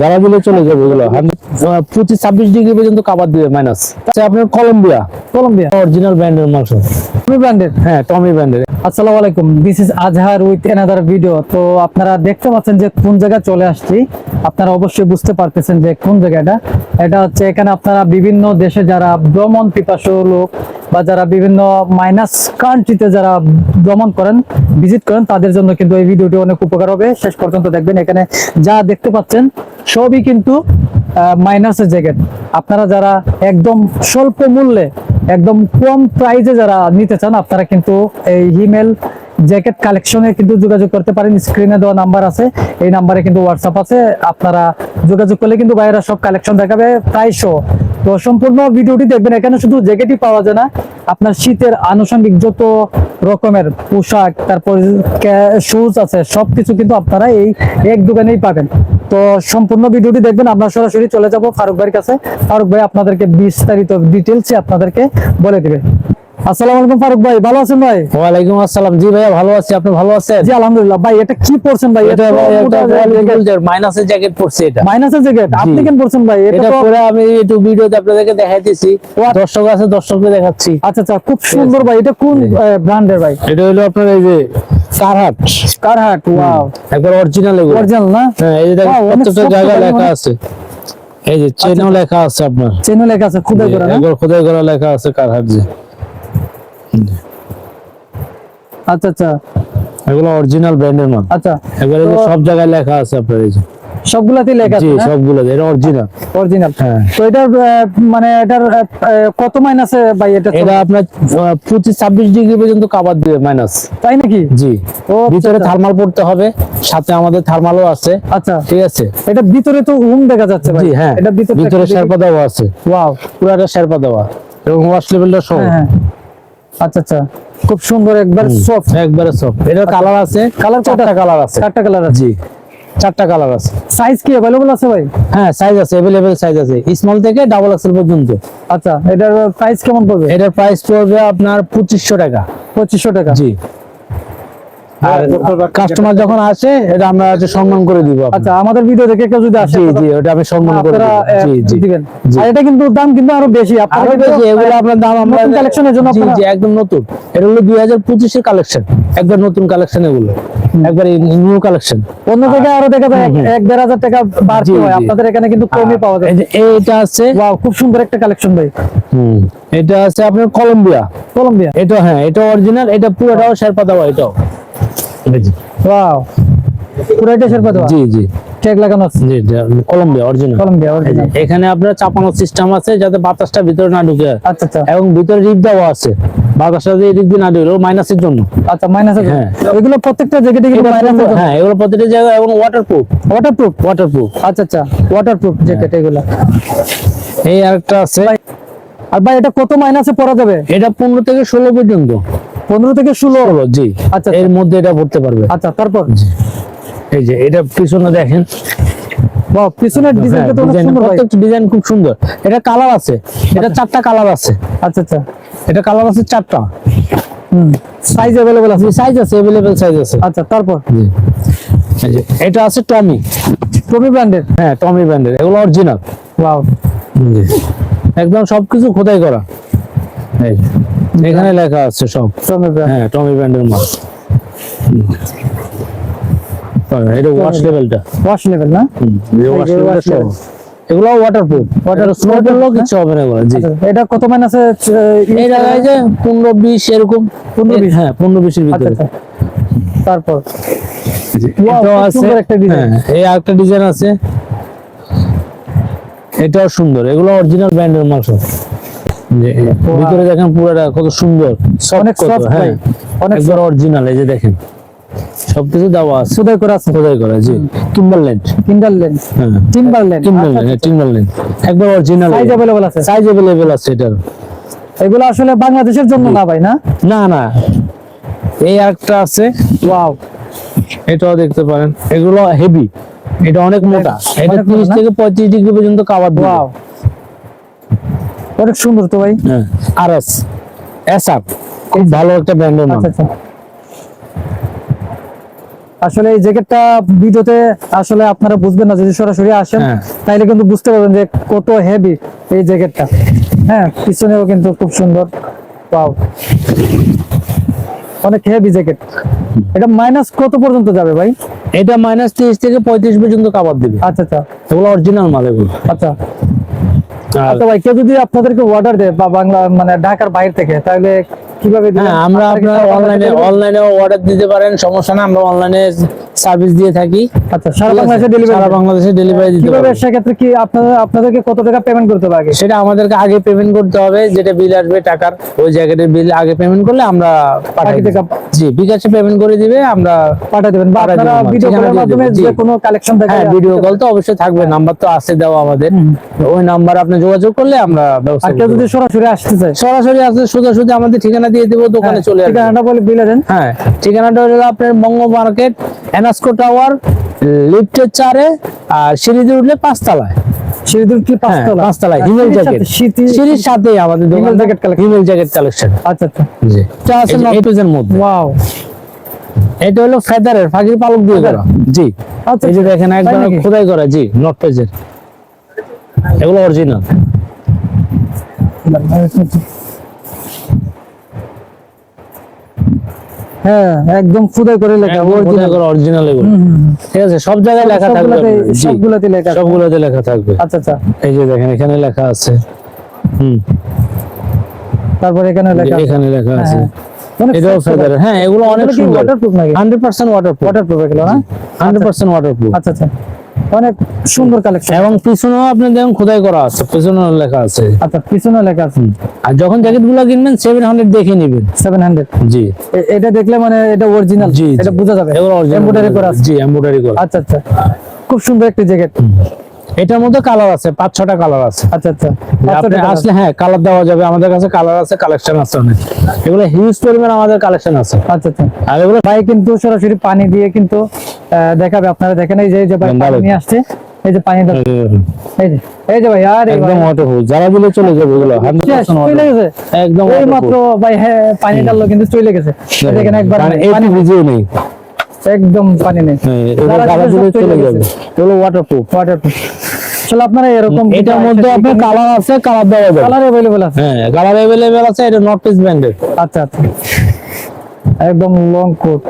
যারা দিলে চলে যাবে ছাব্বিশ ডিগ্রি পর্যন্ত কাবার দিবে মাইনাস আচ্ছা আপনার কলম্বিয়া কলম্বিয়া অরিজিনাল ব্র্যান্ডের মাংস। তুমি ব্র্যান্ডেড হ্যাঁ টমি ব্র্যান্ডের আসসালামু আলাইকুম this is Azhar with another video তো আপনারা দেখতে পাচ্ছেন যে কোন জায়গায় চলে আসছি। আপনারা অবশ্যই বুঝতে পারতেছেন যে কোন জায়গাটা। এটা হচ্ছে এখানে আপনারা বিভিন্ন দেশে যারা ভ্রমণ পিপাসু লোক বা যারা বিভিন্ন মাইনাস কান্ট্রিতে যারা ভ্রমণ করেন ভিজিট করেন তাদের জন্য কিন্তু এই ভিডিওটি অনেক উপকার হবে। শেষ পর্যন্ত দেখবেন। এখানে যা দেখতে পাচ্ছেন, সবই কিন্তু মাইনাসের জ্যাকেট আপনারা যারা একদম স্বল্প মূল্যে, একদম কম প্রাইজে যারা নিতে চান, আপনারা কিন্তু এই হিমেল জ্যাকেট কালেকশনে কিন্তু যোগাযোগ করতে পারেন। স্ক্রিনে দেওয়া নাম্বার আছে। এই নাম্বারে কিন্তু হোয়াটসঅ্যাপ আছে। আপনারা যোগাযোগ করলে কিন্তু বাইরে সব কালেকশন দেখাবে। প্রাইসও তো সম্পূর্ণ ভিডিওটি দেখবেন। এখানে শুধু জ্যাকেটই পাওয়া যায় না, আপনার শীতের আনুষঙ্গিক যত রকমের পোশাক, তারপর শুজ আছে সব কিছু কিন্তু আপনারা এই এক দোকানেই পাবেন। তো সম্পূর্ণ ভিডিওটি দেখবেন। আমরা সরাসরি চলে যাব ফারুক ভাইয়ের কাছে। ফারুক ভাই আপনাদেরকে বিস্তারিত ডিটেলসে আপনাদেরকে বলে দিবে। আসসালামু আলাইকুম ফারুক ভাই ভালো আছেন ভাই? ওয়ালাইকুম আসসালাম। জি ভাইয়া ভালো আছি। আপনি ভালো আছেন? জি আলহামদুলিল্লাহ। ভাই এটা কি পড়ছেন ভাই? এটা মাইনাসের জ্যাকেট পড়ছে এটা। মাইনাসের জ্যাকেট আপনি কেন পড়ছেন ভাই? এটা এটা পরে আমি একটু ভিডিওতে আপনাদেরকে দেখাইতেছি দর্শক আছে দর্শককে দেখাচ্ছি। আচ্ছা আচ্ছা খুব সুন্দর ভাই। এটা কোন ব্র্যান্ডের ভাই? এটা হলো আপনার এই যে কারহাট কারহাট ওয়াও একবার অরিজিনাল এগুলো। অরিজিনাল না? হ্যাঁ এই যে দেখেন প্রত্যেকটা soft মানে- লেখা আছে। এই যে চেনেও লেখা আছে আপনার। চেনে লেখা আছে খুদাই করে না? একবার খোদাই করা লেখা আছে কারহাট যে আচ্ছা আচ্ছা। এগুলো অরিজিনাল ব্র্যান্ডের মাল। আচ্ছা তো- সব জায়গায় লেখা আছে আপনার এই যে। সবগুলাতেই লেখা আছে না? সবগুলো এটা অরিজিনাল অরিজিনাল হ্যাঁ। তো এটার আহ, মানে এটার কত মাইনাসে ভাই? এটা এটা আপনার পঁচিশ ছাব্বিশ ডিগ্রি পর্যন্ত কাবার দিবে মাইনাস তাই নাকি? জি। ও ভিতরে আচ্ছা, থার্মাল পড়তে হবে সাথে আমাদের থার্মালও আছে। আচ্ছা। ঠিক আছে? এটা ভিতরে তো উম দেখা যাচ্ছে ভাই। হ্যাঁ। এটা ভিতরে ভিতরে শেরপা দেওয়া আছে। ওয়াও পুরাটা শেরপা দেওয়া। এবং ওয়াশ লেভেলটা সহ। হ্যাঁ হ্যাঁ। আচ্ছা আচ্ছা খুব সুন্দর একবার সফট একবারে সব এটার কালার আছে কালার কয়টা চারটা কালার আছে চারটা কালার আছে জি চারটা কালার আছে সাইজ কি अवेलेबल আছে ভাই হ্যাঁ সাইজ আছে अवेलेबल সাইজ আছে স্মল থেকে ডাবল এক্সেল পর্যন্ত আচ্ছা এটার প্রাইস কেমন পড়বে এটার প্রাইস পড়বে আপনার পঁচিশশো টাকা পঁচিশশো টাকা জি আর কাস্টমার যখন আসে এটা আমরা হচ্ছে সম্মান করে দিব আচ্ছা আমাদের ভিডিও দেখে কেউ যদি আসে জি জি ওটা আমি সম্মান করে দিব। জি জি। দিবেন। আর এটা কিন্তু দাম কিন্তু আরও বেশি। আপনারা বেশি এগুলো আপনার দাম আমরা কালেকশনের জন্য জি আপনারা জি একদম নতুন। এটা হলো দুই হাজার পঁচিশের কালেকশন একবার নতুন কালেকশন এগুলো। একবার নিউ কালেকশন অন্য জায়গায় আরও দেখা যায় টাকা বাড়তি হয়। আপনাদের এখানে কিন্তু কমই পাওয়া যায়। এইটা আছে ওয়াও খুব সুন্দর একটা কালেকশন ভাই। হুম। এটা আছে আপনার কলম্বিয়া। কলম্বিয়া। এটা হ্যাঁ এটা অরিজিনাল এটা পুরোটাও শেরপা দেওয়া এটাও। ওয়াও পুরাইটা শেরপা দেওয়া জি জি। ট্যাগ লাগানো আছে? জি কলম্বিয়া অরিজিনাল কলম্বিয়া original। এখানে আপনার চাপানোর সিস্টেম আছে যাতে বাতাসটা ভিতরে না ঢুকে। আচ্ছা আচ্ছা। এবং ভিতরে রিপ দেওয়া আছে। বাতাসটা দিয়ে এদিক না ঢুকে মাইনাসের জন্য। আচ্ছা মাইনাস হ্যাঁ। এগুলো প্রত্যেকটা কিন্তু হ্যাঁ এগুলো জায়গায় এবং ওয়াটারপ্রুফ ওয়াটারপ্রুফ ওয়াটারপ্রুফ আচ্ছা আচ্ছা। ওয়াটারপ্রুফ জ্যাকেট এগুলো। এই আরেকটা আছে। আর ভাই এটা কত মাইনাসে পরা যাবে? এটা পনেরো থেকে ষোলো পর্যন্ত। পনেরো থেকে ষোলো ষোলো জি আচ্ছা, এর মধ্যে এটা পড়তে পারবে আচ্ছা তারপর এই যে এটা পিছনে দেখেন বাহ পিছনের ডিজাইনটা তো অনেক ডিজাইন সুন্দর ভাই প্রত্যেকটা ডিজাইন খুব সুন্দর এটা কালার আছে এটা চারটা কালার আছে আচ্ছা আচ্ছা এটা কালার আছে চারটা হুম সাইজ अवेलेबल আছে সাইজ আছে अवेलेबल সাইজ আছে আচ্ছা তারপর জি এই যে, এটা আছে টমি টমি ব্র্যান্ডের হ্যাঁ টমি ব্র্যান্ডের এগুলো অরিজিনাল ওয়াও একদম সবকিছু খোদাই করা এই যে, এখানে লেখা আছে সব। টমি ব্র্যান্ড হ্যাঁ টমি ব্র্যান্ডের মাল। এটা ওয়াশ লেভেলটা ওয়াশ লেভেল না? ওয়াশ wash সব। এগুলো ওয়াটারপ্রুফ ওয়াটার স্নো করলেও কিছু হবে না এগুলো জি। আচ্ছা, এটা কত মাইনাসে এই জায়গায় যে পনেরো বিশ এরকম। 15 20 হ্যাঁ পনেরো বিশের এর ভিতরে। আচ্ছা। তারপর? এটাও আছে। সুন্দর একটা ডিজাইন হ্যাঁ এই আরেকটা ডিজাইন আছে। এটাও সুন্দর। এগুলো অরিজিনাল ব্র্যান্ডের মাংস যে, ভিতরে দেখেন পুরোটা কত সুন্দর soft অনেক কত, soft হ্যাঁ ভাই, অনেক একবার অরিজিনাল এই যে দেখেন সবকিছু দেওয়া আছে সুদাই করে আছে খোদাই করা জি কিম্বারল্যান্ড কিন্ডারল্যান্ড হ্যাঁ টিম্বারল্যান্ড কিম্বারল্যান্ড হ্যাঁ টিম্বারল্যান্ড একবার অরিজিনাল সাইজ अवेलेबल আছে সাইজ अवेलेबल আছে এটার এগুলো আসলে বাংলাদেশের জন্য না ভাই না না না এই আরেকটা আছে ওয়াও এটাও দেখতে পারেন এগুলো হেভি এটা অনেক মোটা এটা অনেক মোটা তিরিশ না? থেকে পঁয়ত্রিশ ডিগ্রি পর্যন্ত কাবার দিবে ওয়াও অনেক সুন্দর তো ভাই। হ্যাঁ। আর এস এসআর। খুব ভালো একটা ব্র্যান্ডের নাম। আচ্ছা আচ্ছা। আসলে এই জ্যাকেটটা ভিডিওতে আসলে আপনারা বুঝবেন না যদি সরাসরি আসেন হ্যাঁ। তাইলে কিন্তু বুঝতে পারবেন যে কত হেভি এই জ্যাকেটটা। হ্যাঁ পিছনেও কিন্তু খুব সুন্দর। পাও অনেক হেভি জ্যাকেট। এটা মাইনাস কত পর্যন্ত যাবে ভাই? এটা মাইনাস তিরিশ থেকে পঁয়ত্রিশ পর্যন্ত কাবার দিবে। আচ্ছা আচ্ছা। এগুলো অরিজিনাল মাল এগুলো। আচ্ছা। আচ্ছা ভাই কেউ যদি আপনাদেরকে অর্ডার দেয় বা বাংলা মানে ঢাকার বাইরে থেকে তাহলে কীভাবে? হ্যাঁ আমরা আপনারা অনলাইনে অনলাইনে অর্ডার দিতে পারেন সমস্যা না আমরা অনলাইনে সার্ভিস দিয়ে থাকি। আচ্ছা সারা বাংলাদেশে ডেলিভারি সারা বাংলাদেশে ডেলিভারি দিতে কীভাবে পারবেন সেক্ষেত্রে কি আপনাদের আপনাদেরকে কত টাকা পেমেন্ট করতে হবে আগে? সেটা আমাদেরকে আগে পেমেন্ট করতে হবে যেটা বিল আসবে টাকার ওই জায়গাটার বিল আগে পেমেন্ট করলে আমরা দেব। টাকা জি বিকাশে পেমেন্ট করে দিবে আমরা পাঠিয়ে দেবেন বা আপনারা ভিডিও কলের মাধ্যমে যে কোনো কালেকশন দেখে হ্যাঁ ভিডিও কল তো অবশ্যই থাকবে নাম্বার তো আছে দেওয়া আমাদের। ওই নাম্বার আপনি যোগাযোগ করলে আমরা ব্যবস্থা আর যদি সরাসরি আসতে চায়? সরাসরি আসলে সোজাসুজি আমাদের ঠিকানা দিয়ে দেবো দোকানে চলে আসবে। ঠিকানাটা বলে বিলে দেন। হ্যাঁ ঠিকানাটা হলো আপনার বঙ্গ মার্কেট এনাস্কো টাওয়ার লিফটের চারে আর সিঁড়িতে উঠলে পাঁচতলায়। কি হ্যাঁ পাঁচতলা। পাঁচতলায় হিমেল জ্যাকেট সিঁড়ি- সিঁড়ির সাথেই আমাদের Himel jacket. Himel jacket collection আচ্ছা আচ্ছা। জি। এটা আছে এই মধ্যে। ওয়াও। এটা হলো ফেদারের ফাঁকির পালক দিয়ে করা। জি। আচ্ছা এই যে দেখেন তাই একদম খোদাই করা জি নট পেজের এগুলো অরিজিনাল হ্যাঁ একদম খুদাই করে লেখা অরিজিনাল করে অরিজিনাল এগুলো। ঠিক আছে সব জায়গায় লেখা থাকবে সবগুলাতে- লেখা সবগুলোতে লেখা থাকবে। আচ্ছা আচ্ছা। এই যে দেখেন এখানে লেখা আছে। হুম। তারপর এখানে লেখা এখানে লেখা আছে। হ্যাঁ। এটাও ফেদার হ্যাঁ এগুলো অনেক সুন্দর। waterproof নাকি? হান্ড্রেড পার্সেন্ট ওয়াটারপ্রুফ ওয়াটারপ্রুফ এগুলো না? হান্ড্রেড পার্সেন্ট ওয়াটারপ্রুফ আচ্ছা আচ্ছা। অনেক সুন্দর কালেকশন এবং পিছনেও আপনি দেখুন খোদাই করা আছে পিছনে লেখা আছে। আচ্ছা পিছনে লেখা আছে। আর যখন জ্যাকেটগুলো কিনবেন সেভেন হান্ড্রেড দেখে নিবেন। সেভেন হান্ড্রেড জি। এটা দেখলে মানে এটা অরিজিনাল জি এটা বোঝা যাবে। এগুলো এমব্রয়ডারি করা আছে। জি এমব্রয়ডারি করা। আচ্ছা আচ্ছা। খুব সুন্দর একটা জ্যাকেট। এটার মধ্যে কালার আছে পাঁচ ছটা কালার আছে। আচ্ছা আচ্ছা। আপনি আসলে হ্যাঁ কালার দেওয়া যাবে। আমাদের কাছে কালার আছে কালেকশন আছে অনেক। এগুলো হিউজ পরিমাণ আমাদের কালেকশন আছে। আচ্ছা আচ্ছা। আর এগুলো ভাই কিন্তু সরাসরি পানি দিয়ে কিন্তু দেখাবে। আপনারা দেখেন এই যে এই যে ভাই নিয়ে আসছে এই যে পানি এই যে এই যে। ভাই আরে একদম ওয়াটারপ্রুফ যারা চলে যাবে এগুলো একদম এই মাত্র ভাই হ্যাঁ পানি ডাললো কিন্তু চলে গেছে। দেখেন একবার পানি ভিজিয়ে নেই। একদম পানি নেই হ্যাঁ, এগুলো যারা কালার দিলে দিলে সব চলে চলে যাবে এগুলো ওয়াটারপ্রুফ ওয়াটারপ্রুফ চলো আপনারা এরকম এটার মধ্যে আপনার কালার আছে কালার দেওয়া যাবে কালার अवेलेबल আছে হ্যাঁ কালার অ্যাভেলেবেল আছে এটা নর্থ ইস্ট ব্র্যান্ডের আচ্ছা আচ্ছা একদম লং কোট